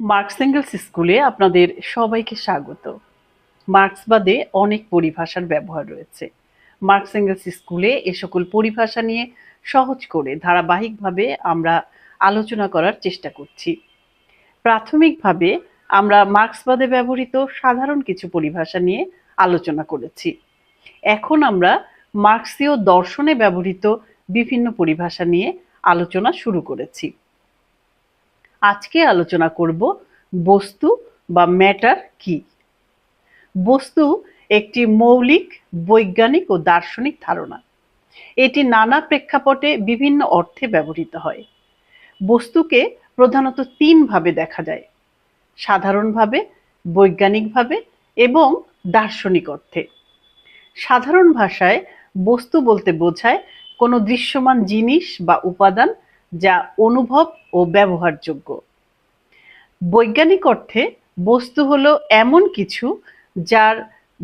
Marks angles স্কুলে আপনাদের সবাইকে স্বাগত। মার্ক্সবাদে অনেক পরিভাষার ব্যবহার রয়েছে। মার্কস এঙ্গেলস স্কুলে এ সকল পরিভাষা নিয়ে সহজ করে ধারাবাহিকভাবে আমরা আলোচনা করার চেষ্টা করছি। প্রাথমিকভাবে আমরা মার্ক্সবাদে ব্যবহৃত সাধারণ কিছু পরিভাষা নিয়ে আলোচনা করেছি। এখন আমরা মার্ক্সীয় দর্শনে ব্যবহৃত বিভিন্ন পরিভাষা নিয়ে আলোচনা শুরু করেছি। আজকে আলোচনা করব বস্তু বা ম্যাটার কি? বস্তু একটি মৌলিক, বৈজ্ঞানিক ও দার্শনিক ধারণা। এটি নানা প্রেক্ষাপটে বিভিন্ন অর্থে ব্যবহৃত হয়। বস্তুকে প্রধানত তিনভাবে দেখা যায়। সাধারণভাবে, বৈজ্ঞানিকভাবে এবং দার্শনিক অর্থে। সাধারণ ভাষায় বস্তু বলতে বোঝায় কোনো দৃশ্যমান জিনিস বা উপাদান যা অনুভব ও ব্যবহারযোগ্য। বৈজ্ঞানিক অর্থে বস্তু হলো এমন কিছু যার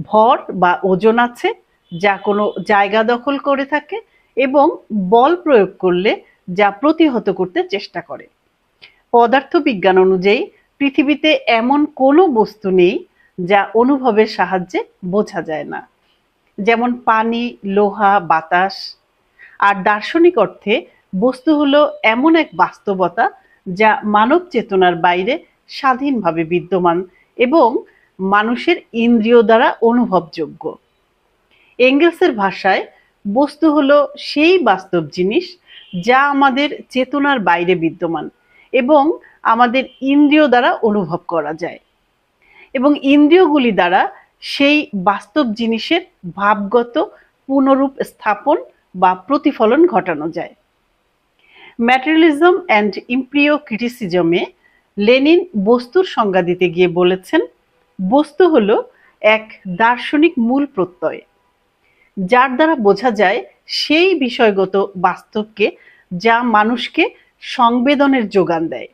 ভর বা ওজন আছে, যা কোনো জায়গা দখল করে থাকে এবং বল প্রয়োগ করলে যা প্রতিহত করতে চেষ্টা করে। পদার্থবিজ্ঞান অনুযায়ী পৃথিবীতে এমন কোনো বস্তু নেই যা অনুভবের সাহায্যে বোঝা যায় না। যেমন পানি, লোহা, বাতাস। আর দার্শনিক অর্থে বস্তু হলো এমন এক বাস্তবতা যা মানব চেতনার বাইরে স্বাধীনভাবে বিদ্যমান এবং মানুষের ইন্দ্রিয় দ্বারা অনুভবযোগ্য। এঙ্গেলসের ভাষায়, বস্তু হলো সেই বাস্তব জিনিস যা আমাদের চেতনার বাইরে বিদ্যমান এবং আমাদের ইন্দ্রিয় দ্বারা অনুভব করা যায়। এবং ইন্দ্রিয়গুলি দ্বারা সেই বাস্তব জিনিসের ভাবগত পুনরূপ স্থাপন বা প্রতিফলন ঘটানো যায়। ম্যাটেরিয়ালিজম অ্যান্ড ইম্প্রিয় ক্রিটিসিজমে লেনিন বস্তুর সংজ্ঞা দিতে গিয়ে বলেছেন, বস্তু হল এক দার্শনিক মূল প্রত্যয়, যার দ্বারা বোঝা যায় সেই বিষয়গত বাস্তবকে যা মানুষকে সংবেদনের যোগান দেয়।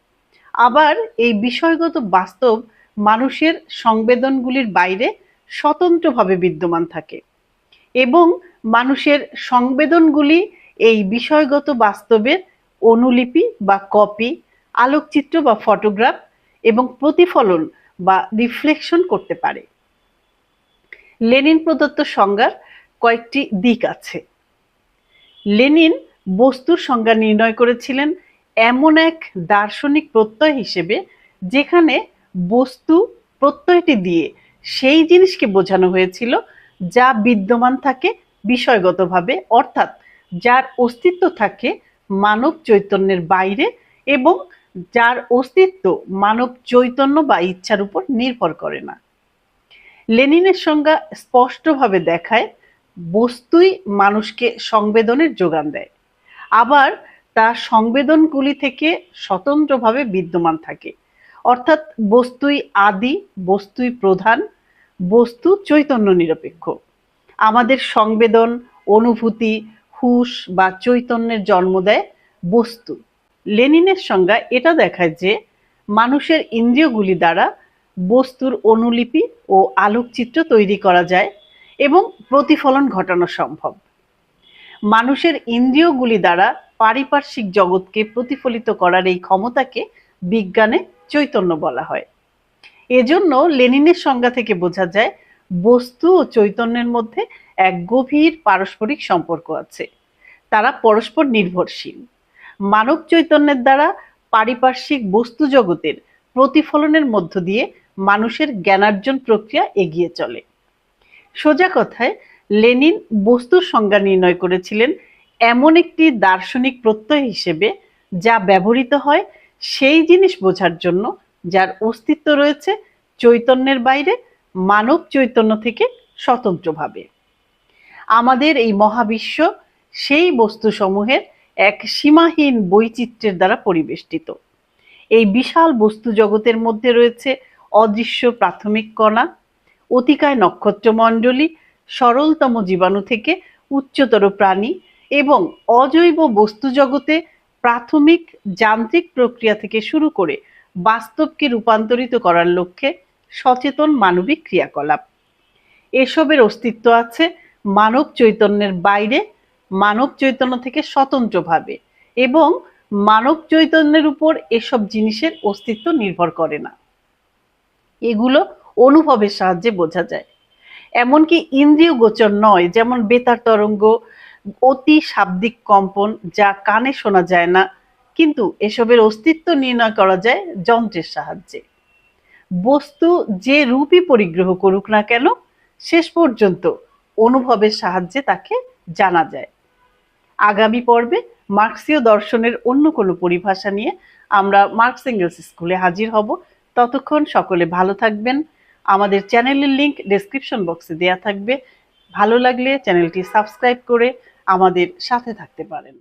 আবার এই বিষয়গত বাস্তব মানুষের সংবেদনগুলির বাইরে স্বতন্ত্রভাবে বিদ্যমান থাকে এবং মানুষের সংবেদনগুলি এই বিষয়গত বাস্তবের অনুলিপি বা কপি, আলোকচিত্র বা ফটোগ্রাফ এবং প্রতিফলন বা রিফ্লেকশন করতে পারে। লেনিন প্রদত্ত সংজ্ঞার কয়েকটি দিক আছে। লেনিন বস্তুর সংজ্ঞা নির্ণয় করেছিলেন এমন এক দার্শনিক প্রত্যয় হিসেবে, যেখানে বস্তু প্রত্যয়টি দিয়ে সেই জিনিসকে বোঝানো হয়েছিল যা বিদ্যমান থাকে বিষয়গতভাবে, অর্থাৎ যার অস্তিত্ব থাকে মানব চৈতন্যের বাইরে এবং যার অস্তিত্ব মানব চৈতন্য বা ইচ্ছার উপর নির্ভর করে না। লেনিনের সংজ্ঞা স্পষ্টভাবে দেখায়, বস্তুই মানুষকে সংবেদনের যোগান দেয়। আবার তা সংবেদনগুলি থেকে স্বতন্ত্রভাবে বিদ্যমান থাকে। অর্থাৎ বস্তুই আদি, বস্তুই প্রধান, বস্তু চৈতন্য নিরপেক্ষ। আমাদের সংবেদন, অনুভূতি হুশ বা চৈতন্যের জন্ম দেয় বস্তু। লেনিনের সংজ্ঞা এটা দেখায় যে মানুষের ইন্দ্রিয়গুলি দ্বারা বস্তুর অনুলিপি ও আলোকচিত্র তৈরি করা যায় এবং প্রতিফলন ঘটানো সম্ভব। মানুষের ইন্দ্রিয়গুলি দ্বারা পারিপার্শ্বিক জগৎকে প্রতিফলিত করার এই ক্ষমতাকে বিজ্ঞানে চৈতন্য বলা হয়। এজন্য লেনিনের সংজ্ঞা থেকে বোঝা যায় বস্তু ও চৈতন্যের মধ্যে এক গভীর পারস্পরিক সম্পর্ক আছে। তারা পরস্পর নির্ভরশীল। মানব চৈতন্যের দ্বারা পারিপার্শ্বিক বস্তু জগতের প্রতিফলনের মধ্য দিয়ে মানুষের জ্ঞানার্জন প্রক্রিয়া এগিয়ে চলে। সোজা কথায়, লেনিন বস্তুর সংজ্ঞা নির্ণয় করেছিলেন এমন একটি দার্শনিক প্রত্যয় হিসেবে যা ব্যবহৃত হয় সেই জিনিস বোঝার জন্য যার অস্তিত্ব রয়েছে চৈতন্যের বাইরে মানব চৈতন্য থেকে স্বতন্ত্রভাবে। আমাদের এই মহাবিশ্ব সেই বস্তুসমূহের এক সীমাহীন বৈচিত্র্যের দ্বারা পরিবেষ্টিত। এই বিশাল বস্তু জগতের মধ্যে রয়েছে অদৃশ্য প্রাথমিক কণা, অতিকায় নক্ষত্রমণ্ডলী সরলতম জীবাণু থেকে উচ্চতর প্রাণী এবং অজৈব বস্তু জগতে প্রাথমিক যান্ত্রিক প্রক্রিয়া থেকে শুরু করে বাস্তবকে রূপান্তরিত করার লক্ষ্যে সচেতন মানবিক ক্রিয়াকলাপ। এসবের অস্তিত্ব আছে মানব চৈতন্যের বাইরে, মানব চৈতন্য থেকে স্বতন্ত্রভাবে এবং মানব চৈতন্যের উপর এসব জিনিসের অস্তিত্ব নির্ভর করে না। এগুলো অনুভবের সাহায্যে বোঝা যায়। এমনকি ইন্দ্রিয় গোচর নয়, যেমন বেতার তরঙ্গ, অতি শাব্দিক কম্পন যা কানে শোনা যায় না, কিন্তু এসবের অস্তিত্ব নির্ণয় করা যায় যন্ত্রের সাহায্যে। বস্তু যে রূপই পরিগ্রহ করুক না কেন, শেষ পর্যন্ত অনুভবের সাহায্যে তাকে জানা যায়। আগামী পর্বে মার্ক্সীয় দর্শনের অন্য কোনো পরিভাষা নিয়ে আমরা মার্কস এঙ্গেলস স্কুলে হাজির হব। ততক্ষণ সকলে ভালো থাকবেন। আমাদের চ্যানেলের লিংক ডেসক্রিপশন বক্সে দেওয়া থাকবে। ভালো লাগলে চ্যানেলটি সাবস্ক্রাইব করে আমাদের সাথে থাকতে পারেন।